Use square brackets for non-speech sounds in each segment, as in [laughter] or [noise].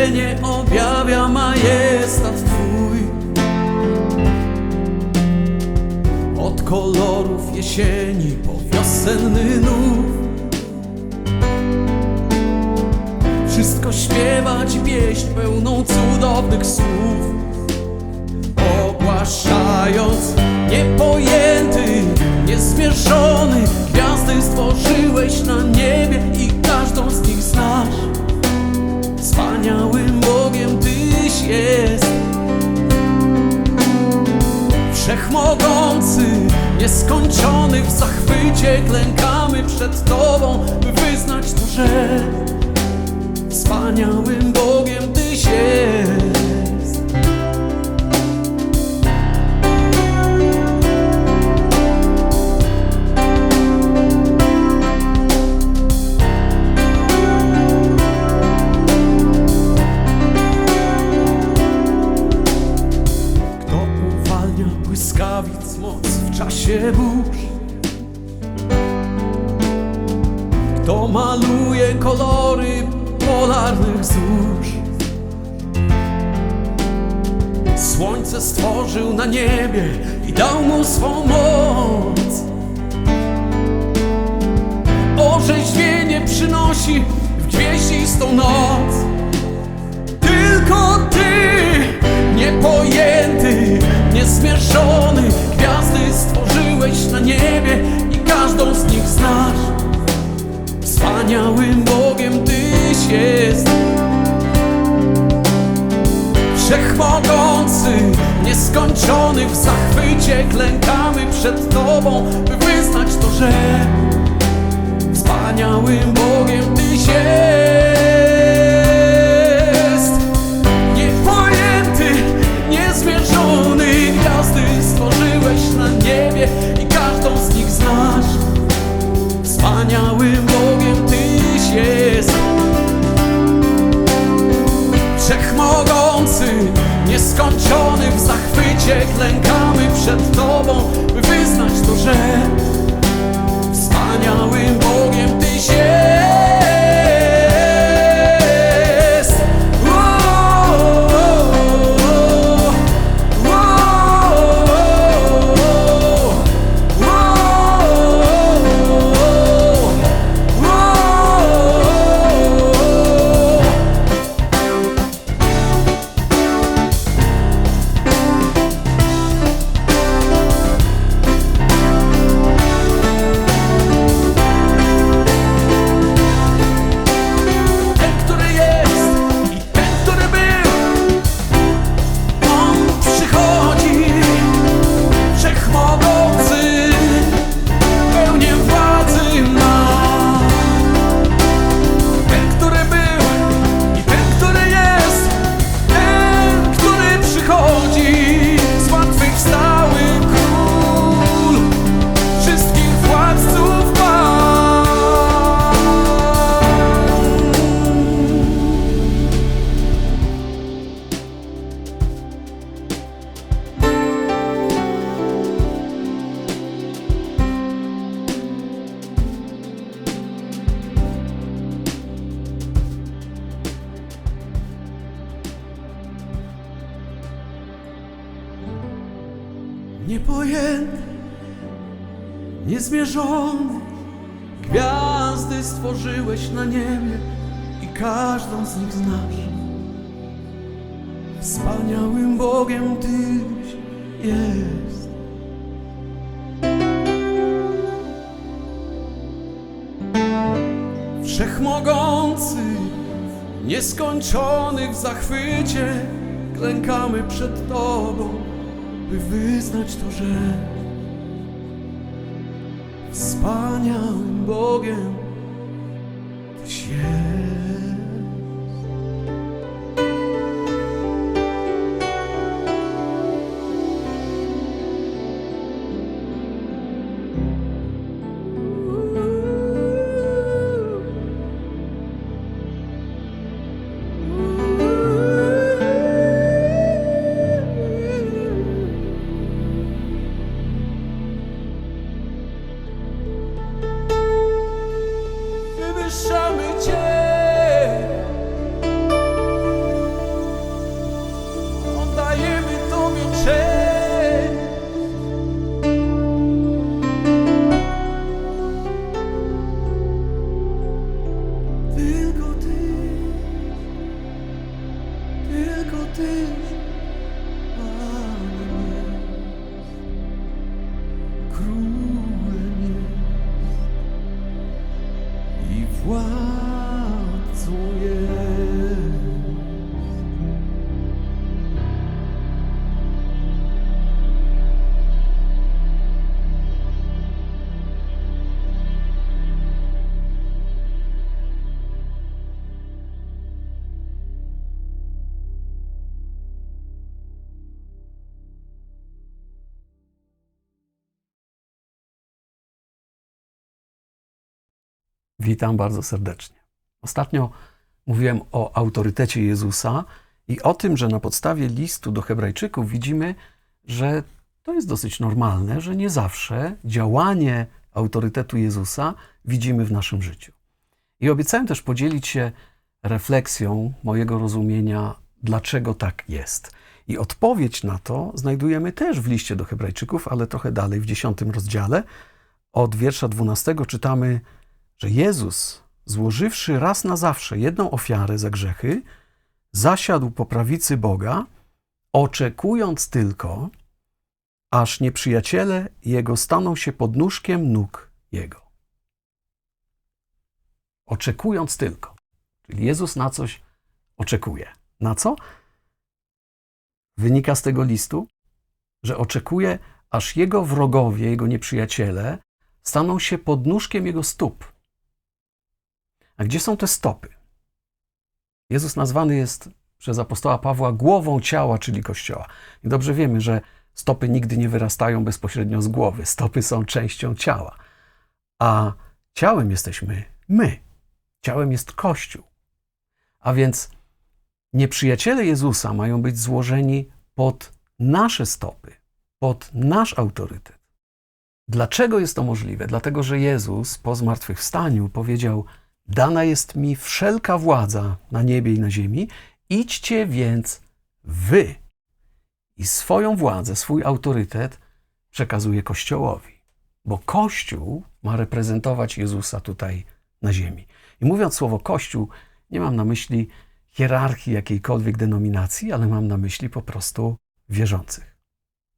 Stworzenie objawia majestat Twój. Od kolorów jesieni po wiosenny nów. Wszystko śpiewać pieśń pełną cudownych słów ogłaszając niepojęty, niezmierzony Gwiazdy stworzyłeś na niebie i każdą z nich znasz Wspaniałym Bogiem Tyś jest. Wszechmogący, nieskończony w zachwycie Klękamy przed Tobą, by wyznać że Wspaniałym Bogiem Tyś jest zórz? Słońce stworzył na niebie i dał mu swą moc. Orzeźwienie przynosi w gwieździstą noc. Tylko Ty, niepojęty, niezmierzony, gwiazdy stworzyłeś na niebie jest. Wszechmogący, nieskończony w zachwycie, klękamy przed Tobą, by wyznać to, że wspaniałym Bogiem Tyś jest. Zachwycie, klękamy przed Niepojęty, niezmierzony Gwiazdy stworzyłeś na niebie i każdą z nich znasz. Wspaniałym Bogiem Tyś jest. Wszechmogący, nieskończony w zachwycie Klękamy przed Tobą, by wyznać to, że Wspaniałym Bogiem wywyższamy Cię. Oddajemy. Tylko Ty, tylko Ty, Panem jest, Witam bardzo serdecznie. Ostatnio mówiłem o autorytecie Jezusa i o tym, że na podstawie listu do Hebrajczyków widzimy, że to jest dosyć normalne, że nie zawsze działanie autorytetu Jezusa widzimy w naszym życiu. I obiecałem też podzielić się refleksją mojego rozumienia, dlaczego tak jest. I odpowiedź na to znajdujemy też w liście do Hebrajczyków, ale trochę dalej, w dziesiątym rozdziale. Od wiersza 12 czytamy, że Jezus, złożywszy raz na zawsze jedną ofiarę za grzechy, zasiadł po prawicy Boga, oczekując tylko, aż nieprzyjaciele Jego staną się podnóżkiem nóg Jego. Oczekując tylko. Czyli Jezus na coś oczekuje. Na co? Wynika z tego listu, że oczekuje, aż Jego wrogowie, Jego nieprzyjaciele staną się podnóżkiem Jego stóp. A gdzie są te stopy? Jezus nazwany jest przez apostoła Pawła głową ciała, czyli Kościoła. I dobrze wiemy, że stopy nigdy nie wyrastają bezpośrednio z głowy. Stopy są częścią ciała. A ciałem jesteśmy my. Ciałem jest Kościół. A więc nieprzyjaciele Jezusa mają być złożeni pod nasze stopy, pod nasz autorytet. Dlaczego jest to możliwe? Dlatego, że Jezus po zmartwychwstaniu powiedział: Dana jest mi wszelka władza na niebie i na ziemi, idźcie więc wy. I swoją władzę, swój autorytet przekazuje Kościołowi, bo Kościół ma reprezentować Jezusa tutaj na ziemi. I mówiąc słowo Kościół, nie mam na myśli hierarchii jakiejkolwiek denominacji, ale mam na myśli po prostu wierzących.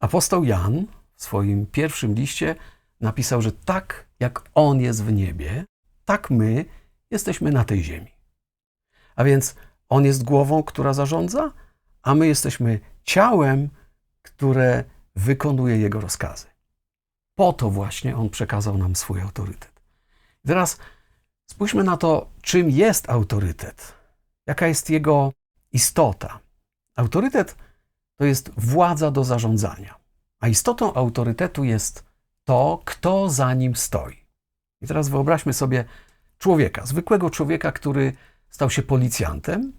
Apostoł Jan w swoim pierwszym liście napisał, że tak jak On jest w niebie, tak my jesteśmy na tej ziemi. A więc On jest głową, która zarządza, a my jesteśmy ciałem, które wykonuje Jego rozkazy. Po to właśnie On przekazał nam swój autorytet. I teraz spójrzmy na to, czym jest autorytet, jaka jest jego istota. Autorytet to jest władza do zarządzania, a istotą autorytetu jest to, kto za nim stoi. I teraz wyobraźmy sobie człowieka, zwykłego człowieka, który stał się policjantem,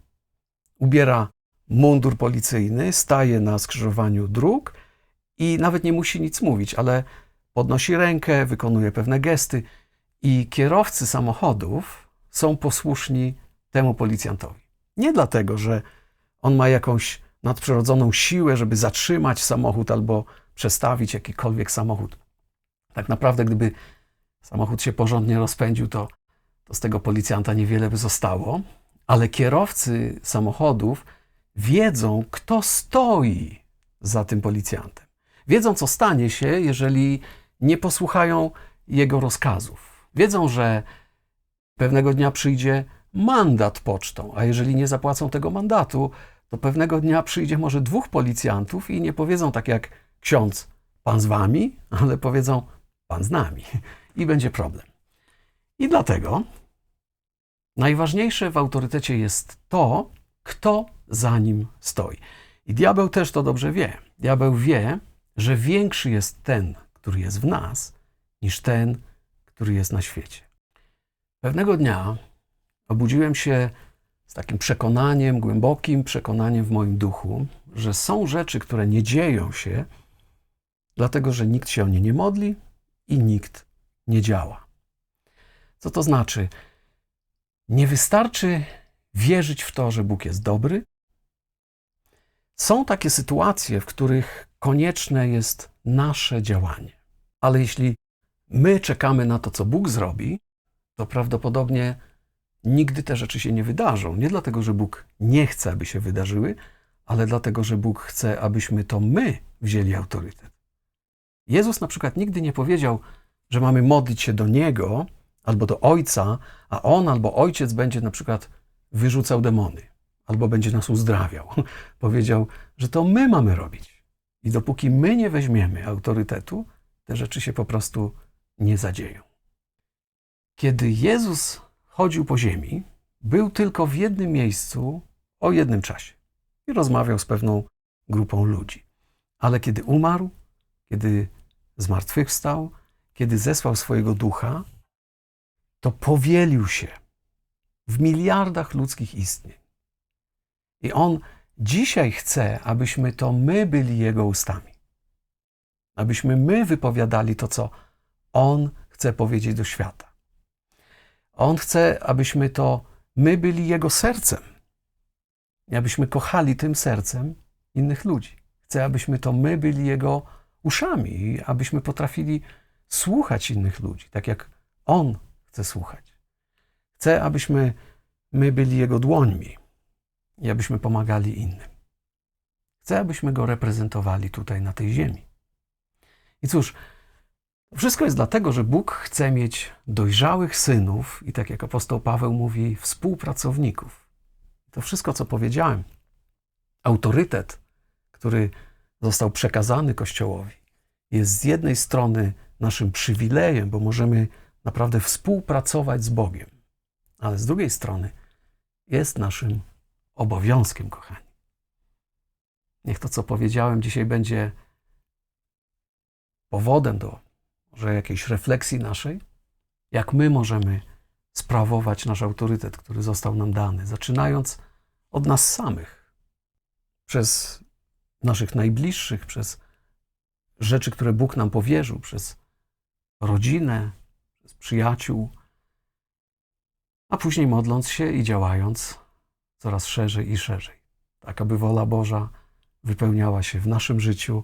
ubiera mundur policyjny, staje na skrzyżowaniu dróg i nawet nie musi nic mówić, ale podnosi rękę, wykonuje pewne gesty i kierowcy samochodów są posłuszni temu policjantowi. Nie dlatego, że on ma jakąś nadprzyrodzoną siłę, żeby zatrzymać samochód albo przestawić jakikolwiek samochód. Tak naprawdę, gdyby samochód się porządnie rozpędził, to, to z tego policjanta niewiele by zostało, ale kierowcy samochodów wiedzą, kto stoi za tym policjantem. Wiedzą, co stanie się, jeżeli nie posłuchają jego rozkazów. Wiedzą, że pewnego dnia przyjdzie mandat pocztą, a jeżeli nie zapłacą tego mandatu, to pewnego dnia przyjdzie może dwóch policjantów i nie powiedzą tak jak ksiądz, pan z wami, ale powiedzą, pan z nami. I będzie problem. I dlatego najważniejsze w autorytecie jest to, kto za nim stoi. I diabeł też to dobrze wie. Diabeł wie, że większy jest ten, który jest w nas, niż ten, który jest na świecie. Pewnego dnia obudziłem się z takim przekonaniem, głębokim przekonaniem w moim duchu, że są rzeczy, które nie dzieją się, dlatego że nikt się o nie nie modli i nikt nie działa. Co to znaczy? Nie wystarczy wierzyć w to, że Bóg jest dobry. Są takie sytuacje, w których konieczne jest nasze działanie. Ale jeśli my czekamy na to, co Bóg zrobi, to prawdopodobnie nigdy te rzeczy się nie wydarzą. Nie dlatego, że Bóg nie chce, aby się wydarzyły, ale dlatego, że Bóg chce, abyśmy to my wzięli autorytet. Jezus na przykład nigdy nie powiedział, że mamy modlić się do Niego albo do Ojca, a On albo Ojciec będzie na przykład wyrzucał demony albo będzie nas uzdrawiał. [laughs] Powiedział, że to my mamy robić. I dopóki my nie weźmiemy autorytetu, te rzeczy się po prostu nie zadzieją. Kiedy Jezus chodził po ziemi, był tylko w jednym miejscu o jednym czasie i rozmawiał z pewną grupą ludzi. Ale kiedy umarł, kiedy zmartwychwstał, kiedy zesłał swojego ducha, to powielił się w miliardach ludzkich istnień. I on dzisiaj chce, abyśmy to my byli jego ustami. Abyśmy my wypowiadali to, co on chce powiedzieć do świata. On chce, abyśmy to my byli jego sercem. I abyśmy kochali tym sercem innych ludzi. Chce, abyśmy to my byli jego uszami i abyśmy potrafili słuchać innych ludzi, tak jak on chce słuchać. Chce, abyśmy my byli jego dłońmi i abyśmy pomagali innym. Chce, abyśmy go reprezentowali tutaj na tej ziemi. I cóż, wszystko jest dlatego, że Bóg chce mieć dojrzałych synów i tak jak apostoł Paweł mówi, współpracowników. To wszystko, co powiedziałem, autorytet, który został przekazany Kościołowi, jest z jednej strony naszym przywilejem, bo możemy naprawdę współpracować z Bogiem, ale z drugiej strony jest naszym obowiązkiem, kochani. Niech to, co powiedziałem dzisiaj, będzie powodem do może jakiejś refleksji naszej, jak my możemy sprawować nasz autorytet, który został nam dany, zaczynając od nas samych, przez naszych najbliższych, przez rzeczy, które Bóg nam powierzył, przez rodzinę, przez przyjaciół, a później modląc się i działając coraz szerzej i szerzej, tak aby wola Boża wypełniała się w naszym życiu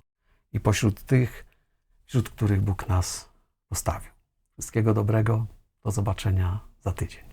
i pośród tych, wśród których Bóg nas postawił. Wszystkiego dobrego, do zobaczenia za tydzień.